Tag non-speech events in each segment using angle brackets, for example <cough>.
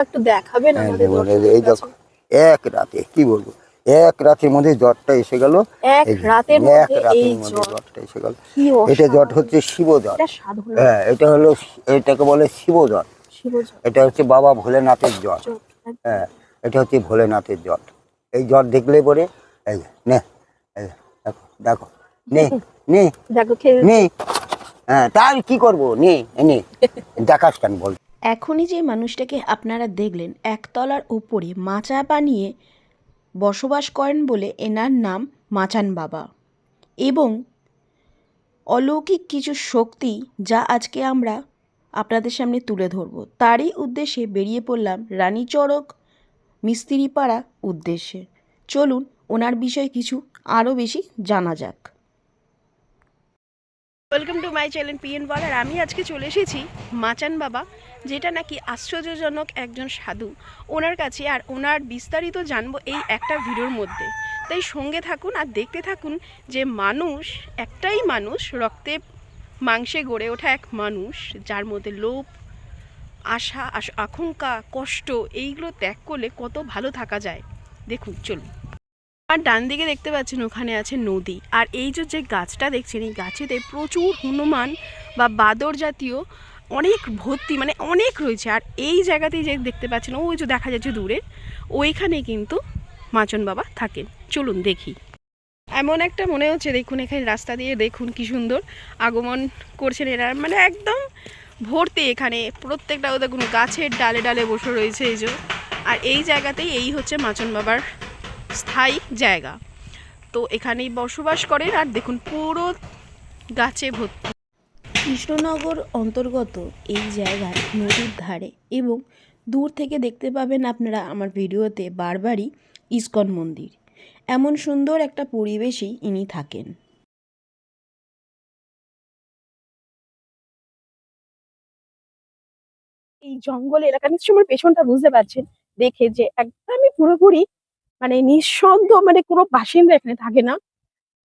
একটু দেখাবেন হ্যাঁ, আমাদের এই দেখো এক রাতে কি বলব? এক রাতের মধ্যে জ্বরটা এসে গেল। এক রাতের মধ্যে জ্বরটা এসে গেল। এটা জ্বর হচ্ছে হ্যাঁ এটা হলো এটাকে বলে এটা হচ্ছে বাবা ভোলেনাথের জ্বর। হ্যাঁ এটা হচ্ছে ভোলেনাথের জ্বর। এই জ্বর দেখলে পরে এই নে দেখো দেখো নে নে দেখো নে। হ্যাঁ তার কি করব? নে নে দেখাস কেন বল। এখনই যে মানুষটাকে আপনারা দেখলেন, একতলার ওপরে মাচা বানিয়ে বসবাস করেন বলে এনার নাম মাচান বাবা। এবং অলৌকিক কিছু শক্তি যা আজকে আমরা আপনাদের সামনে তুলে ধরব। তারই উদ্দেশ্যে বেরিয়ে পড়লাম রানী রানীচড়ক মিস্ত্রিপাড়া উদ্দেশ্যে। চলুন ওনার বিষয়ে কিছু আরও বেশি জানা যাক। Welcome to my channel P N wall আমি আজকে চলে এসেছি মাচান বাবা যেটা নাকি আশ্চর্যজনক একজন সাধু। ওনার কাছে আর ওনার বিস্তারিত জানব এই একটা ভিডিওর মধ্যে। তাই সঙ্গে থাকুন আর দেখতে থাকুন যে মানুষ, একটাই মানুষ রক্তে মাংসে গড়ে ওঠা এক মানুষ, যার মধ্যে লোভ, আশা আকাঙ্ক্ষা, কষ্ট, এইগুলো ত্যাগ করলে কত ভালো থাকা যায়। দেখুন, চলুন। আর ডান দিকে দেখতে পাচ্ছেন, ওখানে আছে নদী। আর এই যে গাছটা দেখছেন, এই গাছেতে প্রচুর হনুমান বা বাদর জাতীয় অনেক ভর্তি মানে অনেক রয়েছে। আর এই জায়গাতেই যে দেখতে পাচ্ছেন, ওই যে দেখা যাচ্ছে দূরে, ওইখানে কিন্তু মাচন বাবা থাকেন। চলুন দেখি। এমন একটা মনে হচ্ছে, দেখুন এখানে রাস্তা দিয়ে, দেখুন কি সুন্দর আগমন করছেন এরা। মানে একদম ভর্তি এখানে প্রত্যেকটাও দেখুন গাছের ডালে ডালে বসে রয়েছে এই যে। আর এই জায়গাতেই এই হচ্ছে মাচন বাবার স্থায়ী জায়গা। তো এখানেই বসবাস করেন, আর দেখুন পুরো গাছে ভর্তি। কৃষ্ণনগর অন্তর্গত এই জায়গায় নদীর ধারে এবং দূর থেকে দেখতে পাবেন আপনারা আমার ভিডিওতে বারবারই ইস্কন মন্দির। এমন সুন্দর একটা পরিবেশেই ইনি থাকেন। এই জঙ্গল এলাকা নিশ্চয়ই আমার পেছনটা বুঝতে পারছেন, দেখে যে একদমই পুরোপুরি মানে নিঃসন্দ মানে কোনো বাসিন্দা এখানে থাকে না।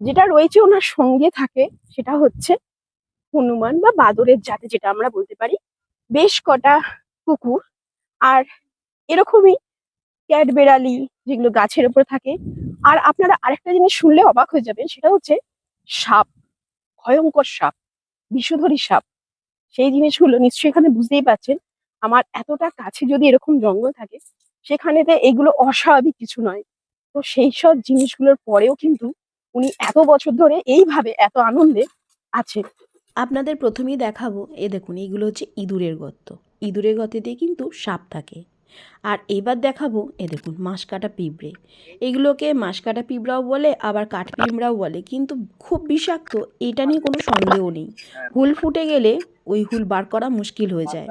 যেটা রয়েছে ওনার সঙ্গে থাকে, সেটা হচ্ছে হনুমান বা বাদরের জাতে যেটা আমরা বলতে পারি, বেশ কটা কুকুর। আর এরকমই ক্যাট বেড়ালি যেগুলো গাছের উপর থাকে। আর আপনারা আরেকটা জিনিস শুনলে অবাক হয়ে যাবেন, সেটা হচ্ছে সাপ, ভয়ঙ্কর সাপ, বিষধরী সাপ। সেই জিনিসগুলো নিশ্চয়ই এখানে বুঝতেই পারছেন। আমার এতটা কাছে যদি এরকম জঙ্গল থাকে, সেখানেতে এগুলো অস্বাভাবিক কিছু নয়। তো সেই সব জিনিসগুলোর পরেও কিন্তু উনি এত বছর ধরে এইভাবে এত আনন্দে আছেন। আপনাদের প্রথমেই দেখাবো, এ দেখুন, এইগুলো হচ্ছে ইঁদুরের গর্ত। ইঁদুরের গর্তেতে কিন্তু সাপ থাকে। আর এবার দেখাবো, এ দেখুন মাছ কাটা পিঁপড়ে। এগুলোকে মাছ কাটা পিঁপড়াও বলে, আবার কাঠ পিঁপড়াও বলে, কিন্তু খুব বিষাক্ত, এটা নিয়ে কোনো সন্দেহ নেই। হুল ফুটে গেলে ওই হুল বার করা মুশকিল হয়ে যায়।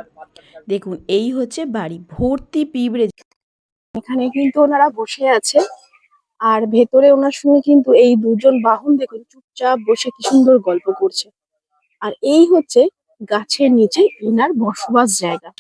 দেখুন, এই হচ্ছে বাড়ি, ভর্তি পিঁপড়ে। এখানে কিন্তু ওনারা বসে আছে, আর ভেতরে ওনার সঙ্গে কিন্তু এই দুজন বাহন, দেখুন, চুপচাপ বসে কি সুন্দর গল্প করছে। আর এই হচ্ছে গাছের নিচে এনার বসবাস জায়গা।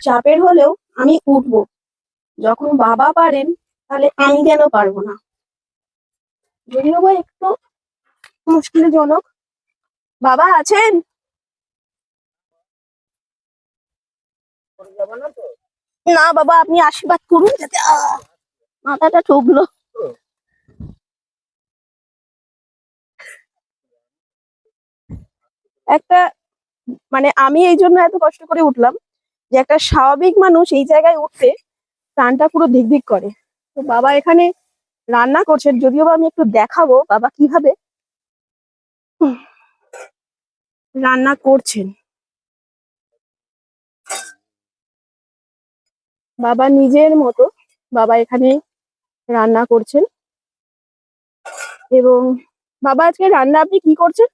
চাপের হলেও আমি উঠবো। যখন বাবা পারেন, তাহলে আমি কেন পারব না? যদিও বা একটু। মুশকিলজনক। বাবা আছেন? না বাবা, আপনি আশীর্বাদ করুন যাতে মাথাটা ঠুকলো। একটা মানে আমি এই জন্য এত কষ্ট করে উঠলাম যে একটা স্বাভাবিক মানুষ এই জায়গায় উঠতে প্রাণটা পুরো ধিক করে। তো বাবা এখানে রান্না করছেন যদিও বা আমি একটু দেখাবো বাবা কীভাবে রান্না করছেন। বাবা নিজের মতো বাবা এখানে রান্না করছেন। এবং বাবা আজকে রান্না আপনি কি করছেন?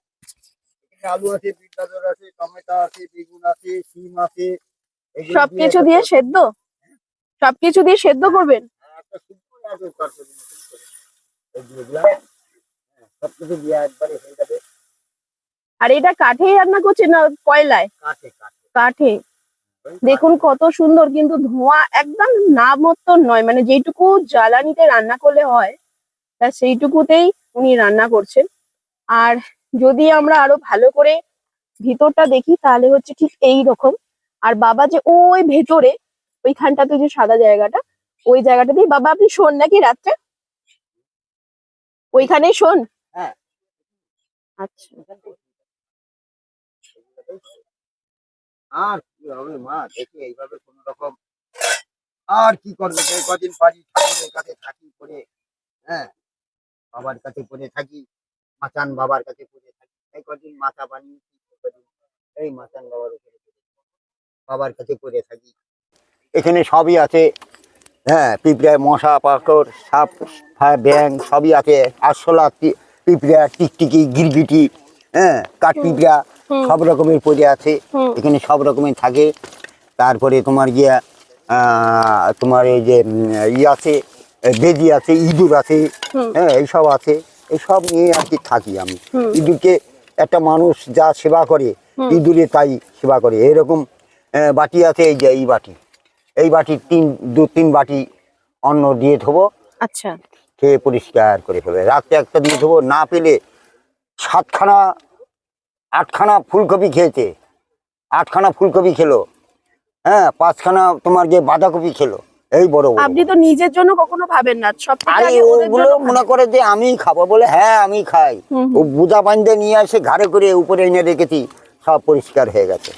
আলু আছে বিট গাজর আছে টমেটো আছে বেগুন আছে সিম আছে সবকিছু দিয়ে সেদ্ধ? সবকিছু দিয়ে সেদ্ধ করবেন? দিয়ে দিয়ে আর এটা কাঠেই রান্না করছেন না কয়লায়? কাঠে। দেখুন কত সুন্দর, কিন্তু ধোঁয়া একদম না মতন নয়। মানে যেটুকু জ্বালানিতে রান্না করলে হয় তা সেইটুকুতেই উনি রান্না করছেন। আর যদি আমরা আরও ভালো করে ভিতরটা দেখি, তাহলে হচ্ছে ঠিক এই রকম। আর বাবা যে ওই ভেতরে, ওইখানটাতে যে সাদা জায়গাটা, ওই জায়গাটাতেই বাবা আপনি শোন নাকি রাত্রে? ওইখানেই শোন। হ্যাঁ। আচ্ছা। আর কি হবে মা? দেখি এইভাবে কোন রকম আর কি করবে? যে কদিন পারি ঠাকুরের কাছে থাকি করে হ্যাঁ? বাবার কাছে পড়ে থাকি মাচান বাবার কাছে পড়ে থাকি। এই কদিন মাথা বানিয়েছি এই কদিন এই মাচান বাবার উপরে বাবার কাছে পড়ে থাকি। এখানে সবই আছে। হ্যাঁ পিঁপড়ায় মশা পাকড় সাপ ফা- ব্যাং সবই আছে। আরশোলা পিঁপড়া টিকটিকি গিরগিটি হ্যাঁ কাঠ পিঁপড়া সব রকমের পড়ে আছে। এখানে সব রকমের থাকে। তারপরে তোমার গিয়া তোমার এই যে ই আছে বেজি আছে ইঁদুর আছে। হ্যাঁ এইসব আছে। এইসব নিয়ে আর কি থাকি আমি। ইঁদুরকে একটা মানুষ যা সেবা করে ইঁদুরে তাই সেবা করে। এরকম বাটি আছে এই যে এই বাটি। এই বাটি তিন দু তিন বাটি অন্ন দিয়ে থবো আচ্ছা। খেয়ে পরিষ্কার করে ফেলবে। রাত্রে একটা দিয়ে দেবো না পেলে সাতখানা আটখানা ফুলকপি খেয়েছে। আটখানা ফুলকপি খেলো। হ্যাঁ পাঁচখানা তোমার যে বাঁধাকপি খেলো। এই বড় আপনি তো নিজের জন্য কখনো ভাবেন না সব আরে ওগুলো মনে করে যে আমি খাব বলে হ্যাঁ আমি খাই। ও বুদা বান্ধে নিয়ে এসে ঘাড়ে করে উপরে এনে রেখেছি সব পরিষ্কার হয়ে গেছে।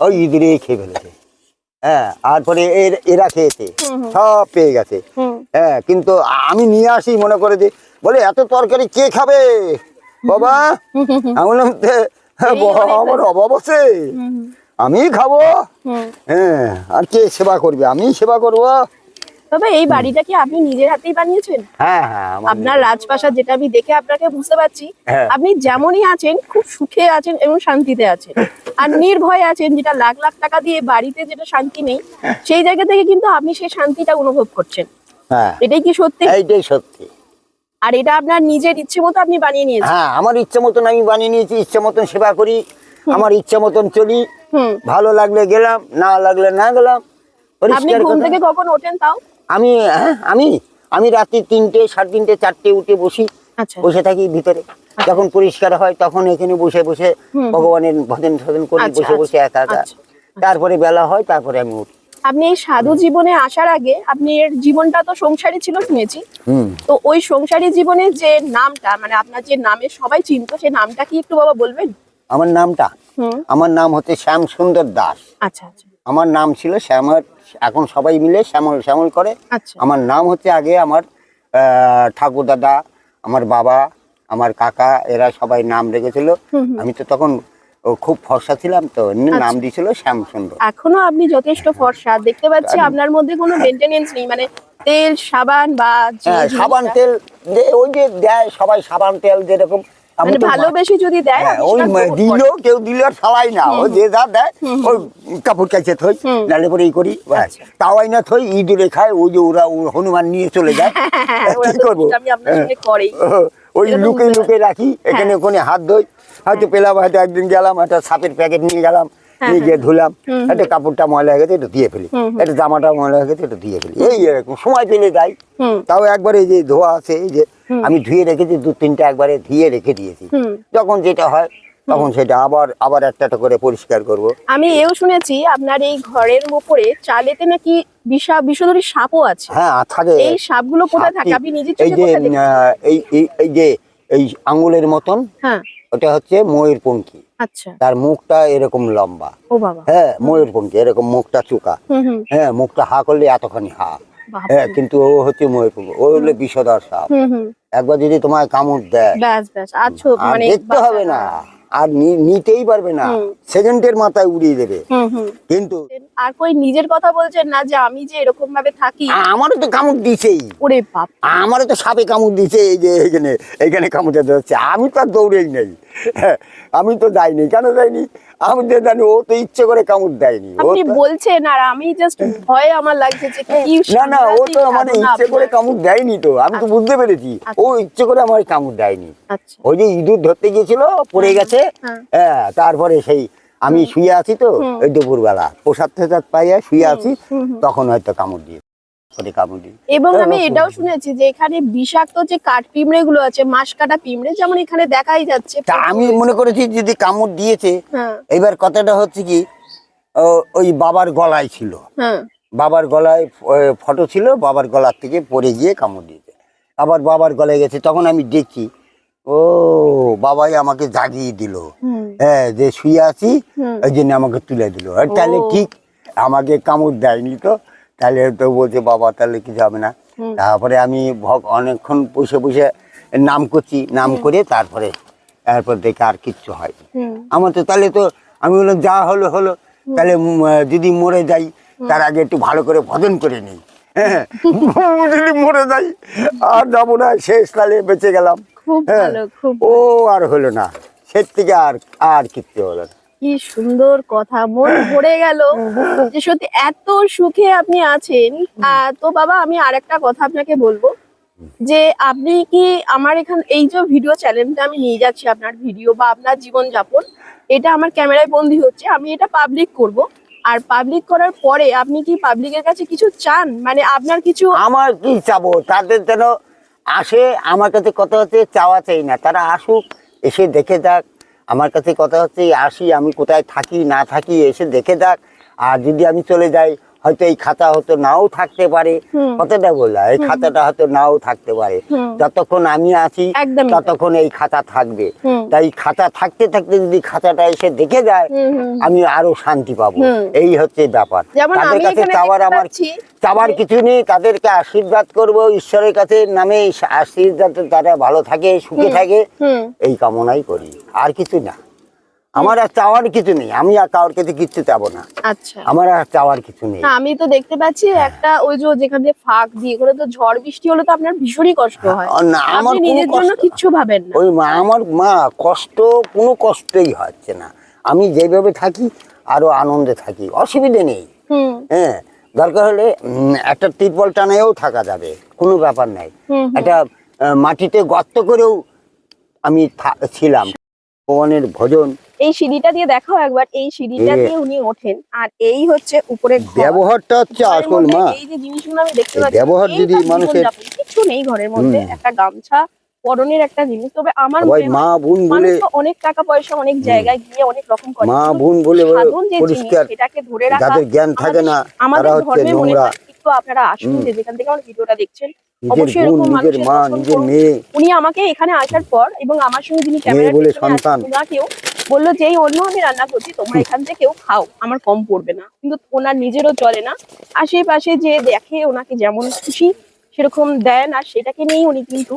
ওই ইঁদুরে খেয়ে ফেলেছে। হ্যাঁ আর এর এরা খেয়েছে। সব পেয়ে গেছে। হ্যাঁ কিন্তু আমি নিয়ে আসি মনে করে যে বলে এত তরকারি কে খাবে? বাবা আমি বললাম "তে, এই অনেক আমার অভাব আছে। আমি খাব। হ্যাঁ আর কে সেবা করবে? আমি সেবা করব। তবে এই বাড়িটা কি আপনি নিজের হাতেই বানিয়েছেন? হ্যাঁ হ্যাঁ আপনার রাজপ্রাসাদ যেটা আমি দেখে আপনাকে বুঝতে পারছি হ্যাঁ। আপনি যেমনই আছেন খুব সুখে আছেন এবং শান্তিতে আছেন। আর নির্ভয়ে আছেন যেটা লাখ লাখ টাকা দিয়ে বাড়িতে যেটা শান্তি নেই সেই জায়গা থেকে কিন্তু আপনি সেই শান্তিটা অনুভব করছেন। হ্যাঁ। এটাই কি সত্যি? এইটাই সত্যি। আর এটা আপনার নিজের ইচ্ছে মতো আপনি বানিয়ে নিয়েছেন। হ্যাঁ আমার ইচ্ছে মতন আমি বানিয়ে নিয়েছি ইচ্ছে মতন সেবা করি আমার ইচ্ছে মতন চলি। ভালো লাগলে গেলাম না লাগলে না গেলাম। আপনি ঘুম থেকে কখন ওঠেন তাও? আমি হ্যাঁ আমি আমি রাত্রি তিনটে সাড়ে তিনটে চারটে উঠে বসি। আচ্ছা। বসে থাকি ভিতরে। যখন পরিষ্কার হয় তখন এখানে বসে বসে ভগবানের ভজন ভজন করি আচ্ছা, বসে বসে একা একা। আচ্ছা, তারপরে বেলা হয় তারপরে আমি উঠি। আপনি এই সাধু জীবনে আসার আগে আপনি এর জীবনটা তো সংসারী ছিল শুনেছি। তো ওই সংসারী জীবনের যে নামটা মানে আপনার যে নামে সবাই চিনত সেই নামটা কি একটু বাবা বলবেন? আমার নামটা? আমার নাম হচ্ছে শ্যাম সুন্দর দাস। আচ্ছা আচ্ছা। আমার নাম ছিল শ্যামল এখন সবাই মিলে শ্যামল শ্যামল করে। আচ্ছা। আমার নাম হচ্ছে আগে আমার ঠাকুর দাদা আমার বাবা আমার কাকা এরা সবাই নাম রেখেছিল। আমি তো তখন খুব ফর্সা ছিলাম তো নাম আচ্ছা। দিয়েছিল শ্যাম সুন্দর এখনও আপনি যথেষ্ট ফর্সা। দেখতে পাচ্ছি আপনার মধ্যে কোনো মেনটেনেন্স নেই মানে তেল সাবান বা হ্যাঁ সাবান তেল যে ওই যে দেয় সবাই সাবান তেল যেরকম আমি মানে ভালোবেসে যদি দেয় হ্যাঁ, ওই দিল কেউ দিল আর ফালাই না। ও যে যা দেয় ওই কাপড় কাছে থই নালে পরে ই করি। আচ্ছা। তাওয়াই না থই ইঁদুরে খায় ওই যে ওরা হনুমান নিয়ে চলে যায়। হ্যাঁ, কি করব? আপনার সঙ্গে <laughs> ওই লুকে লুকে রাখি এখানে হ্যাঁ। ওখানে হাত ধুই হয়তো পেলাম হয়তো একদিন গেলাম একটা সাপের প্যাকেট নিয়ে গেলাম হ্যাঁ, নিয়ে গিয়ে ধুলাম একটা কাপড়টা ময়লা হয়ে গেছে একটু দিয়ে ফেলি। একটা জামাটা ময়লা হয়ে গেছে একটু দিয়ে ফেলি। এই এরকম সময় পেলে যাই। তাও একবার এই যে ধোয়া আছে এই যে আমি ধুয়ে রেখেছি দু তিনটা একবারে ধুয়ে রেখে দিয়েছি। যখন যেটা হয় তখন সেটা আবার আবার একটা করে পরিষ্কার করব। আমি এও শুনেছি আপনার এই ঘরের উপরে চালেতে নাকি বিষা বিষধরী সাপও আছে। হ্যাঁ থাকে এই সাপগুলো কোথায় থাকে? আপনি নিজের এই যে এই এই- এই যে এই আঙ্গুলের মতন হ্যাঁ। ওটা হচ্ছে ময়ূর পঙ্খী আচ্ছা। তার মুখটা এরকম লম্বা। ও বাবা। হ্যাঁ ময়ূর পঙ্খী এরকম মুখটা চুকা। হ্যাঁ মুখটা হা করলে এতখানি হা। হ্যাঁ কিন্তু ও হচ্ছে ময়ূর পঙ্খী ও হলো বিষধর সাপ। একবার যদি তোমায় কামড় দেয় ব্যাস ব্যাস আছো মানে দেখতে হবে না। আর নিতেই পারবে না। সেকেন্ডের মাথায় উড়িয়ে দেবে। কিন্তু আর কই নিজের কথা বলছেন না যে আমি যে এরকম ভাবে থাকি? আমারও তো কামড় দিছেই। ওরে বাপ। আমারও তো সাপে কামড় দিছে এই যে এখানে এখানে কামড়ে ধরছে আমি তো আর দৌড়েই নেই। হ্যাঁ, আমি তো যাইনি। কেন যাইনি? আমি তো জানি ও তো ইচ্ছে করে কামড় দেয়নি। আপনি বলছেন আর আমি জাস্ট ভয়ে আমার লাগছে যে কি না না ও তো সাংঘাতিক মানে ইচ্ছে করে। কামড় দেয়নি তো। আমি তো বুঝতে পেরেছি। ও ইচ্ছে করে আমার কামড় দেয়নি। আচ্ছা। ওই যে ইঁদুর ধরতে গিয়েছিল পড়ে গেছে। হ্যাঁ। হ্যাঁ তারপরে সেই আমি শুয়ে আছি তো। ওই দুপুরবেলা। প্রসাদ টোসাদ পাইয়া শুয়ে আছি। তখন হয়তো কামড় দিয়ে এবং আমি এটাও শুনেছি। যে এখানে বিষাক্ত যে কাঠ পিঁমড়ে গুলো আছে মাস কাটা পিঁমড়ে যেমন এখানে দেখাই যাচ্ছে তা আমি মনে করেছি যদি কামড় দিয়েছে হ্যাঁ। এবার কথাটা হচ্ছে কি ওই বাবার গলায় ছিল। হ্যাঁ। বাবার গলায় ফটো ছিল বাবার গলার থেকে পড়ে গিয়ে কামড় দিয়েছে। আবার বাবার গলায় গেছে তখন আমি দেখছি ও বাবাই আমাকে জাগিয়ে দিল। হ্যাঁ যে শুয়ে আছি ওই জন্য আমাকে তুলে দিল। তাহলে ঠিক আমাকে কামড় দেয়নি তো তাহলে তো বলছে বাবা তাহলে কিছু হবে না। তারপরে আমি ভগ- অনেকক্ষণ বসে বসে নাম করছি নাম করে তারপরে তারপর দেখে আর কিচ্ছু হয় আমার তো তাহলে তো আমি বললাম যা হলো হলো। তাহলে যদি মরে যাই তার আগে একটু ভালো করে ভজন করে নিই। হ্যাঁ। <laughs> <laughs> যদি মরে যাই আর যাব না শেষ তাহলে বেঁচে গেলাম। খুব হ্যাঁ। ভালো খুব ও আর হলো না। সে থেকে আর আর কিচ্ছু হলো না। কি সুন্দর কথা মন ভরে গেল যে সত্যি এত সুখে আপনি আছেন। তো বাবা আমি আরেকটা কথা আপনাকে বলব যে আপনি কি আমার এখান এই যে ভিডিও চ্যানেলটা আমি নিয়ে যাচ্ছি আপনার ভিডিও বা আপনার জীবন যাপন এটা আমার ক্যামেরায় বন্দি হচ্ছে আমি এটা পাবলিক করব। আর পাবলিক করার পরে আপনি কি পাবলিকের কাছে কিছু চান? মানে আপনার কিছু আমার কি চাবো? তাদের যেন আসে, আমার কাছে কথা হচ্ছে, চাওয়া চাই না। তারা আসুক, এসে দেখে যাক। আমার কাছে কথা হচ্ছে, আসি, আমি কোথায় থাকি, না থাকি, এসে দেখে যাক। আর যদি আমি চলে যাই হয়তো এই খাতা হয়তো নাও থাকতে পারে। কথাটা বললাম এই খাতাটা হয়তো নাও থাকতে পারে। যতক্ষণ আমি আছি ততক্ষণ এই খাতা থাকবে। তাই খাতা থাকতে থাকতে যদি খাতাটা এসে দেখে যায় আমি আরও শান্তি পাবো। এই হচ্ছে ব্যাপার। তাদের কাছে চাওয়ার আমার চাওয়ার কিছু নেই তাদেরকে আশীর্বাদ করব। ঈশ্বরের কাছে নামে আশীর্বাদ তারা ভালো থাকে সুখে থাকে। এই কামনাই করি। আর কিছু না। আমার আর চাওয়ার কিছু নেই। আমি আর কারোর কাছে কিচ্ছু চাবো না। আচ্ছা। আমার আর চাওয়ার কিছু নেই। না আমি তো দেখতে পাচ্ছি একটা ওই যে যেখান দিয়ে ফাঁক দিয়ে করে তো ঝড় বৃষ্টি হলে তো আপনার ভীষণই কষ্ট হয় না, আমার নিজের জন্য কিচ্ছু ভাবেন না। ওই মা আমার মা কষ্ট কোনো কষ্টই হচ্ছে না। আমি যেভাবে থাকি আরও আনন্দে থাকি অসুবিধে নেই। হ্যাঁ দরকার হলে একটা তিরপল টানায়ও থাকা যাবে কোনো ব্যাপার নাই। একটা মাটিতে গর্ত করেও আমি ছিলাম। ভগবানের ভজন। এই সিঁড়িটা দিয়ে দেখাও একবার এই সিঁড়িটা দিয়ে উনি ওঠেন। আর এই হচ্ছে উপরে ব্যবহারটা হচ্ছে আসল মা। এই যে জিনিসগুলো আমি দেখতে পাচ্ছি ব্যবহার যদি মানুষের- কিছু নেই ঘরের মধ্যে। একটা গামছা পরনের একটা জিনিস। তবে আমার মনে মা বোন বলে অনেক টাকা পয়সা অনেক জায়গায় গিয়ে অনেক রকম করে। মা বোন বলে পরিষ্কার। সেটাকে ধরে রাখা যাদের জ্ঞান থাকে না আমাদের তারা হচ্ছে ধর্মে মনে নোংরা। হয় একটু আপনারা আসুন যে যেখান থেকে আমার ভিডিওটা দেখছেন নিজের অবশ্যই বোন নিজের মা নিজের মেয়ে। উনি আমাকে এখানে আসার পর এবং আমার সঙ্গে যিনি ক্যামেরা বলে সন্তান। ওনাকেও বলল যে এই অন্য আমি রান্না করছি তোমরা এখান থেকেও খাও আমার কম পড়বে না। কিন্তু ওনার নিজেরও চলে না। আশেপাশে যে দেখে ওনাকে যেমন খুশি সেরকম দেন আর সেটাকে নিয়েই উনি কিন্তু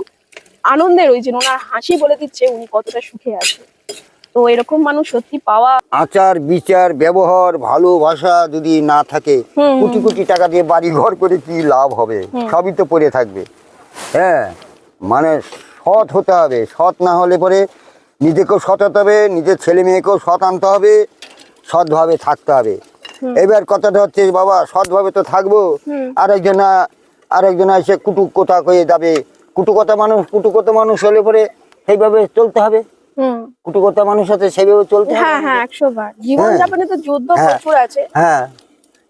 আনন্দে রয়েছেন ওনার হাসি বলে দিচ্ছে উনি কতটা সুখে আছে তো এরকম মানুষ সত্যি পাওয়া আচার বিচার ব্যবহার ভালোবাসা যদি না থাকে। কোটি কোটি টাকা দিয়ে বাড়ি ঘর করে কি লাভ হবে? সবই তো পড়ে থাকবে। হ্যাঁ মানে সৎ হতে হবে। সৎ না হলে পরে নিজেকেও সৎ হতে হবে নিজের ছেলে মেয়েকেও সৎ আনতে হবে সৎভাবে থাকতে হবে। এবার কথাটা হচ্ছে বাবা সৎভাবে তো থাকব। আরেকজনা আরেকজনা এসে কুটুক কথা কয়ে যাবে? কুটুকতা মানুষ কুটুকতা মানুষ হলে পরে সেইভাবে চলতে হবে। কুটুকতা মানুষ আছে সেইভাবে চলতে হবে। হ্যাঁ হ্যাঁ একশো বার। জীবনযাপনে তো যুদ্ধ হ্যাঁ। প্রচুর আছে। হ্যাঁ।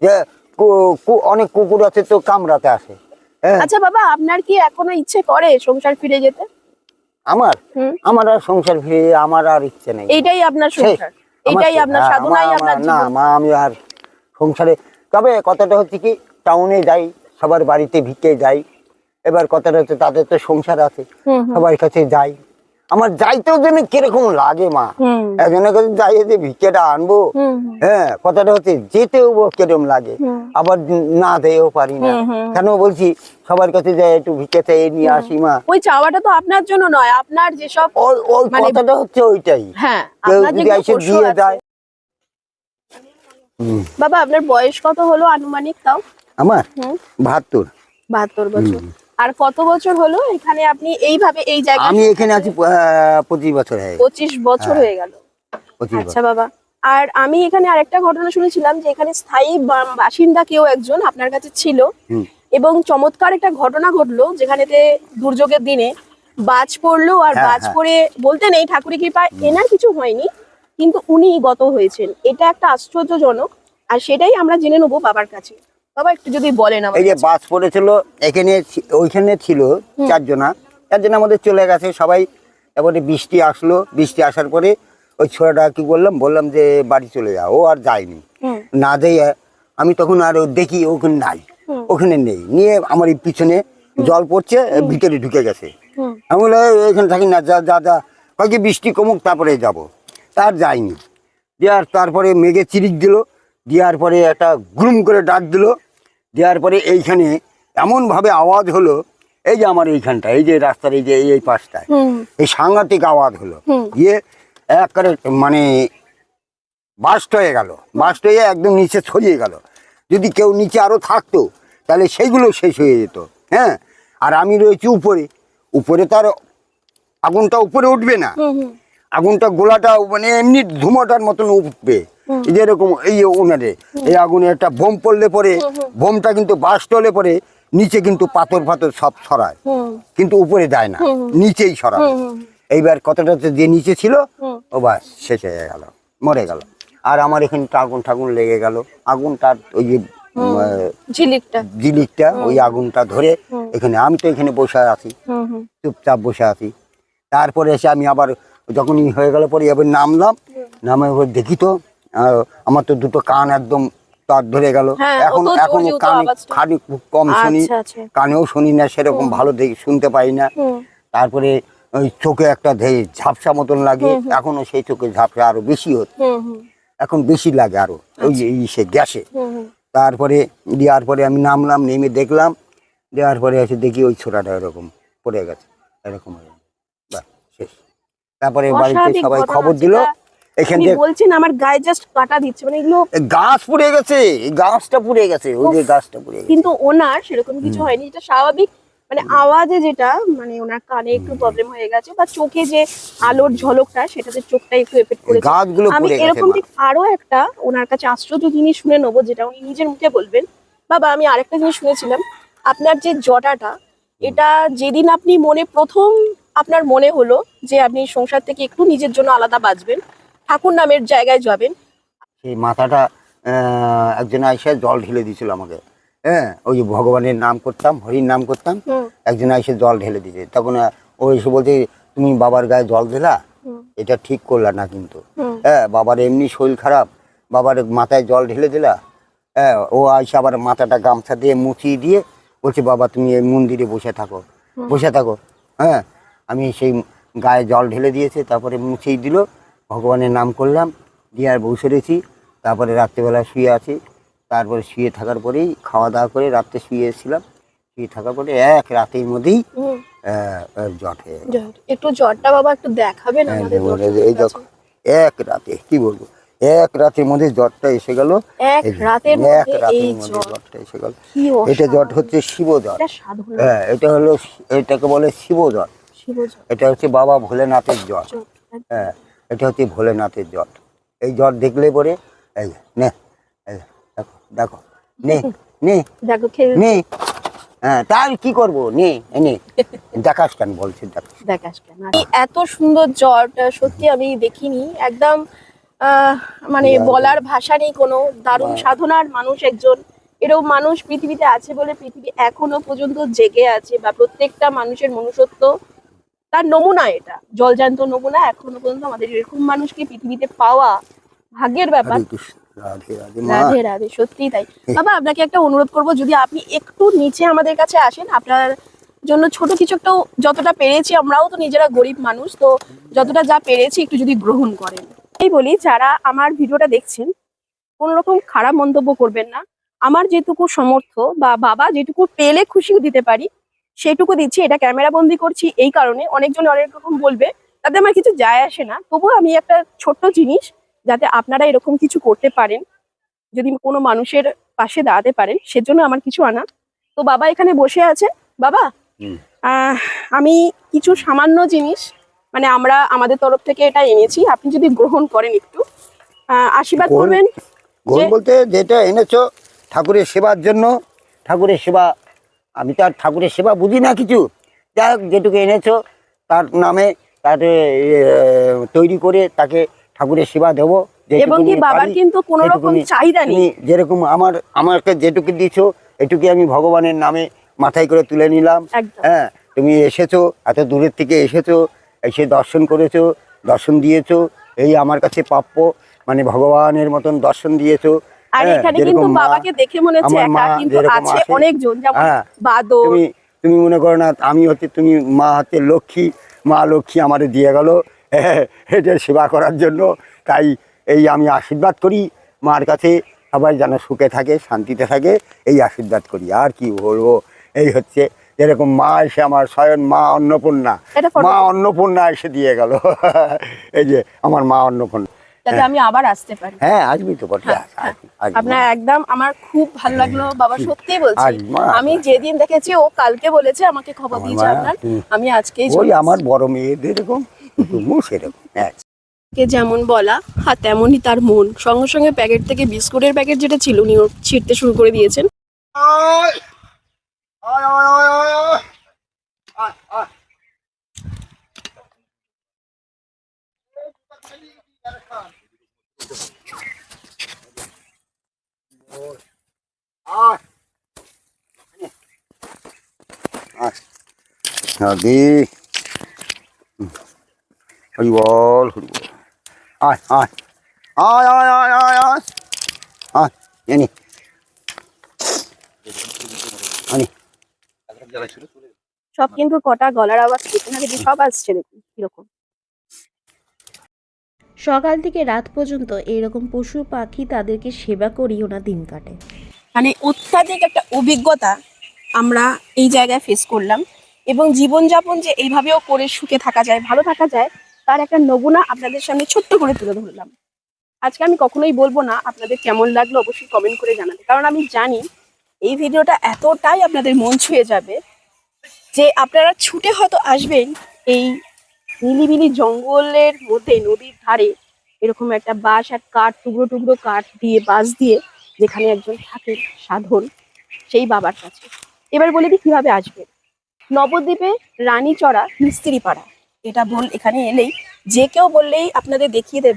যে কু- কু- অনেক কুকুর আছে তো কামড়াতে আসে। আচ্ছা বাবা আপনার কি এখনও ইচ্ছে করে সংসার ফিরে যেতে? আমার? আমার আর সংসার ফিরে আমার আর ইচ্ছে নেই। এইটাই আপনার। সংসার। এটাই আপনার সাধনাই আপনার না মা আমি আর সংসারে তবে কথাটা হচ্ছে কি টাউনে যাই সবার বাড়িতে ভিকে যাই। এবার কথাটা হচ্ছে তাদের তো সংসার আছে সবার কাছে যাই। আমার যাইতেও যেন কীরকম লাগে মা। একজনের কাছে যাই যে ভিক্ষেটা আনব। হ্যাঁ কথাটা হচ্ছে যেতেও কীরকম লাগে। আবার না দেও পারি না। কেন বলছি সবার কাছে যাই একটু ভিক্ষে চাই নিয়ে আসি মা। ওই চাওয়াটা তো আপনার জন্য নয় আপনার যেসব ওই মানে- কথাটা হচ্ছে ওইটাই। হ্যাঁ কেউ যদি এসে দিয়ে যায় বাবা আপনার বয়স কত হলো আনুমানিক তাও? আমার? বাহাত্তর। বাহাত্তর বছর। আর কত বছর হলো এখানে আপনি এইভাবে এই জায়গায় আমি এখানে আছি পঁচিশ বছর হয়ে পঁচিশ বছর হ্যাঁ। হয়ে গেল। আচ্ছা বাবা। আর আমি এখানে আরেকটা ঘটনা শুনেছিলাম যে এখানে স্থায়ী বাসিন্দা কেউ একজন আপনার কাছে ছিল। এবং চমৎকার একটা ঘটনা ঘটলো যেখানেতে দুর্যোগের দিনে বাজ পড়ল আর হ্যাঁ, বাজ হ্যাঁ। পড়ে বলতে নেই ঠাকুরের কৃপায় এনার কিছু হয়নি কিন্তু উনি গত হয়েছেন। এটা একটা আশ্চর্যজনক আর সেটাই আমরা জেনে নেব বাবার কাছে। বাবা একটু যদি বলেন এই যে বাস পড়েছিল এখানে ওইখানে ছিল চারজনা। চারজনা আমাদের চলে গেছে সবাই এবারে বৃষ্টি আসলো। বৃষ্টি আসার পরে ওই ছোড়াটা কি বললাম? বললাম যে বাড়ি চলে যাও ও আর যায়নি। না যেয়ে আমি তখন আর দেখি ওখানে নাই। ওখানে নেই। নিয়ে আমার এই পিছনে জল পড়ছে ভিতরে ঢুকে গেছে। আমি বলে এখানে থাকি না যা যা যা। কয়েক বৃষ্টি কমুক তারপরে যাব। তার যায়নি। দেওয়ার তারপরে মেঘে চিরিক দিল। দেওয়ার পরে একটা গ্রুম করে ডাক দিল। দেওয়ার পরে এইখানে এমনভাবে আওয়াজ হলো এই যে আমার এইখানটা এই যে রাস্তার এই যে এই পাশটায় এই সাংঘাতিক আওয়াজ হলো। গিয়ে একবারে মানে বাস্ট হয়ে গেল বাস্ট হয়ে একদম নিচে ছড়িয়ে গেল। যদি কেউ নিচে আরও থাকতো তাহলে সেইগুলো শেষ হয়ে যেত হ্যাঁ? আর আমি রয়েছি উপরে। উপরে তার আগুনটা উপরে উঠবে না। আগুনটা গোলাটা মানে এমনি ধুমাটার মতন উঠবে। এই যে এরকম এই ওনারে এই আগুনে একটা বোম পড়লে পরে বোমটা কিন্তু বাস্ট হলে পরে নিচে কিন্তু পাথর ফাথর সব ছড়ায়। হুম। কিন্তু উপরে দেয় না নিচেই হুম। এইবার কতটা যে নিচে ছিল ও বাস শেষ হয়ে গেল মরে গেল। আর আমার এখানে আগুন ঠাগুন লেগে গেল। আগুনটার ওই যে জিলিকটা ওই আগুনটা ধরে এখানে আমি তো এখানে বসে আছি। চুপচাপ বসে আছি। তারপরে এসে আমি আবার যখনই হয়ে গেল পরে এবার নামলাম। নামে এবার দেখি তো আমার তো দুটো কান একদম তার ধরে গেল। হ্যাঁ, এখন এখন কানে খানি খুব কম শুনি। আচ্ছা। আচ্ছা কানেও শুনি না সেরকম ভালো দেখি শুনতে পাই না। তারপরে ওই চোখে একটা ধে- ঝাপসা মতন লাগে এখনও সেই চোখে ঝাপসা আরও বেশি হচ্ছে। এখন বেশি লাগে আরও ওই যে সে গ্যাসে। তারপরে দেওয়ার পরে আমি নামলাম নেমে দেখলাম দেওয়ার পরে এসে দেখি ওই ছোটাটা এরকম পড়ে গেছে এরকম হয়ে। বাহ, শেষ। তারপরে বাড়িতে সবাই খবর দিল। এখান থেকে বলছেন আমার গায়ে জাস্ট কাটা দিচ্ছে মানে এগুলো গাছ পুড়ে গেছে এই গাছটা পুড়ে গেছে ওই যে গাছটা পুড়ে গেছে। কিন্তু ওনার সেরকম কিছু হয়নি এটা স্বাভাবিক। মানে আওয়াজে যেটা মানে ওনার কানে একটু প্রবলেম হয়ে গেছে বা চোখে যে আলোর ঝলকটা সেটাতে চোখটা একটু এফেক্ট করেছে। গাছগুলো আমি পুড়ে গেছে এরকম। ঠিক আরও একটা ওনার কাছে আশ্চর্য জিনিস শুনে নেব যেটা উনি নিজের মুখে বলবেন। বাবা আমি আরেকটা জিনিস শুনেছিলাম আপনার যে জটাটা এটা যেদিন আপনি মনে প্রথম আপনার মনে হলো যে আপনি সংসার থেকে একটু নিজের জন্য আলাদা বাঁচবেন ঠাকুর নামের জায়গায় যাবেন। সেই মাথাটা একজন আইসা জল ঢেলে দিয়েছিল আমাকে। হ্যাঁ ওই যে ভগবানের নাম করতাম হরির নাম করতাম একজন এসে জল ঢেলে দিয়েছে। তখন ও এসে বলছে তুমি বাবার গায়ে জল দিলা? এটা ঠিক করলা না কিন্তু। হ্যাঁ বাবার এমনি শরীর খারাপ বাবার মাথায় জল ঢেলে দিলা? হ্যাঁ ও আইসে আবার মাথাটা গামছা দিয়ে মুছিয়ে দিয়ে বলছে বাবা তুমি এই মন্দিরে বসে থাকো। বসে থাকো। হ্যাঁ আমি সেই গায়ে জল ঢেলে দিয়েছে তারপরে মুছিয়ে দিল। ভগবানের নাম করলাম দিয়ে আর বসে রয়েছি। তারপরে রাত্রেবেলা শুয়ে আছি। তারপরে শুয়ে থাকার পরেই খাওয়া দাওয়া করে রাত্রে শুয়ে এসেছিলাম। শুয়ে থাকার পরে এক রাতের মধ্যেই জট হয়ে একটু জ্বরটা বাবা একটু দেখাবেন হ্যাঁ, এই? দেখো এক রাতে কি বলব? এক রাতের মধ্যে জ্বরটা এসে গেল। এক রাতের মধ্যে জ্বর। জ্বরটা এসে গেল। এটা জ্বর হচ্ছে শিব জ্বর। হ্যাঁ এটা হলো এটাকে বলে শিব জ্বর শিব জ্বর। এটা হচ্ছে বাবা ভোলেনাথের জ্বর। হ্যাঁ এটা হচ্ছে ভোলেনাথের জট। এই জ্বর দেখলে পরে এই নে দেখো দেখো নে নে দেখো নে। হ্যাঁ তার কি করব? নে নে। দেখাস কেন বলছি দেখাস। দেখাস কেন? এত সুন্দর জ্বরটা সত্যি আমি দেখিনি। একদম আহ, মানে বলার ভাষা নেই কোনো। দারুণ সাধনার মানুষ একজন। এরকম মানুষ পৃথিবীতে আছে বলে পৃথিবী এখনও পর্যন্ত জেগে আছে বা প্রত্যেকটা মানুষের মনুষ্যত্ব তার নমুনা এটা। জলজান্ত নমুনা এখনও পর্যন্ত আমাদের এরকম মানুষকে পৃথিবীতে পাওয়া ভাগ্যের ব্যাপার। রাধে রাধে সত্যি তাই। বাবা আপনাকে একটা অনুরোধ করব যদি আপনি একটু নিচে আমাদের কাছে আসেন আপনার জন্য ছোট কিছু একটা যতটা পেরেছি আমরাও তো নিজেরা গরিব মানুষ তো যতটা যা পেরেছি একটু যদি গ্রহণ করেন। এই বলি যারা আমার ভিডিওটা দেখছেন কোনো রকম খারাপ মন্তব্য করবেন না। আমার যেটুকু সমর্থ বা বাবা যেটুকু পেলে খুশি দিতে পারি সেটুকু দিচ্ছি এটা ক্যামেরা বন্দি করছি এই কারণে। অনেকজন অনেক রকম বলবে তাতে আমার কিছু যায় আসে না। তবুও আমি একটা ছোট্ট জিনিস যাতে আপনারা এরকম কিছু করতে পারেন যদি কোনো মানুষের পাশে দাঁড়াতে পারেন সেজন্য আমার কিছু আনা। তো বাবা এখানে বসে আছে। বাবা আমি কিছু সামান্য জিনিস মানে আমরা আমাদের তরফ থেকে এটা এনেছি। আপনি যদি গ্রহণ করেন একটু। আশীর্বাদ করবেন বলতে যেটা এনেছো ঠাকুরের সেবার জন্য ঠাকুরের সেবা আমি তো আর ঠাকুরের সেবা বুঝি না কিছু। যাই হোক যেটুকু এনেছো তার নামে তার তৈরি করে তাকে ঠাকুরের সেবা দেবো। এবং কি বাবার কিন্তু কোনো রকম চাহিদা নেই? যেরকম আমার আমাকে যেটুকু দিছো এটুকু আমি ভগবানের নামে মাথায় করে তুলে নিলাম। হ্যাঁ তুমি এসেছ এত দূরের থেকে এসেছ এসে দর্শন করেছ দর্শন দিয়েছ এই আমার কাছে প্রাপ্য মানে ভগবানের মতন দর্শন দিয়েছ। আর হ্যাঁ, এখানে কিন্তু বাবাকে দেখে মনে হচ্ছে একা কিন্তু আছে অনেকজন যেমন হ্যাঁ, বাদর তুমি তুমি মনে করো না আমি হচ্ছে তুমি মা হচ্ছে লক্ষ্মী মা লক্ষ্মী আমারে দিয়ে গেল এটা সেবা করার জন্য। তাই এই আমি আশীর্বাদ করি মার কাছে সবাই যেন সুখে থাকে শান্তিতে থাকে এই আশীর্বাদ করি। আর কি বলব এই হচ্ছে যেরকম মা এসে আমার স্বয়ং মা অন্নপূর্ণা মা অন্নপূর্ণা এসে দিয়ে গেল। <laughs> এই যে আমার মা অন্নপূর্ণা। যাতে আমি আবার আসতে পারি। হ্যাঁ আসবি তো বটে। হ্যাঁ, আসবি, আপনার একদম আমার খুব ভালো লাগল বাবা সত্যি বলছি। আমি যেদিন দেখেছি ও কালকে বলেছে আমাকে খবর দিয়েছে আপনার। আমি আজকেই ওই আমার বড় মেয়েদের এরকম তুমি সেরকম হ্যাঁ। কে যেমন বলা হ্যাঁ তেমনই তার মন। সঙ্গে সঙ্গে প্যাকেট থেকে বিস্কুটের প্যাকেট যেটা ছিল উনি ছিঁড়তে শুরু করে দিয়েছেন। Ôi! Ôi, ôi, nè. সব কিন্তু কটা গলার আওয়াজ পেছনে থেকে সব আসছে দেখুন কীরকম সকাল থেকে রাত পর্যন্ত এইরকম পশু পাখি তাদেরকে সেবা করি ওনার দিন কাটে। মানে অত্যাধিক একটা অভিজ্ঞতা আমরা এই জায়গায় ফেস করলাম এবং জীবনযাপন যে এইভাবেও করে সুখে থাকা যায়, ভালো থাকা যায়, তার একটা নমুনা আপনাদের সামনে ছোট্ট করে তুলে ধরলাম। আজকে আমি কখনোই বলব না আপনাদের কেমন লাগল অবশ্যই কমেন্ট করে জানাতে কারণ আমি জানি এই ভিডিওটা এতটাই আপনাদের মন ছুঁয়ে যাবে যে আপনারা ছুটে হয়তো আসবেন এই নিলিবিলি জঙ্গলের মধ্যে নদীর ধারে এরকম একটা বাঁশ আর কাঠ, টুকরো টুকরো কাঠ দিয়ে, বাঁশ দিয়ে যেখানে একজন থাকে সাধন, সেই বাবার কাছে। এবার বলে দিই কীভাবে আসবে? নবদ্বীপে রানীচড়া মিস্ত্রি পাড়া এটা বল, এখানে এলেই যে কেউ বললেই আপনাদের দেখিয়ে দেবে।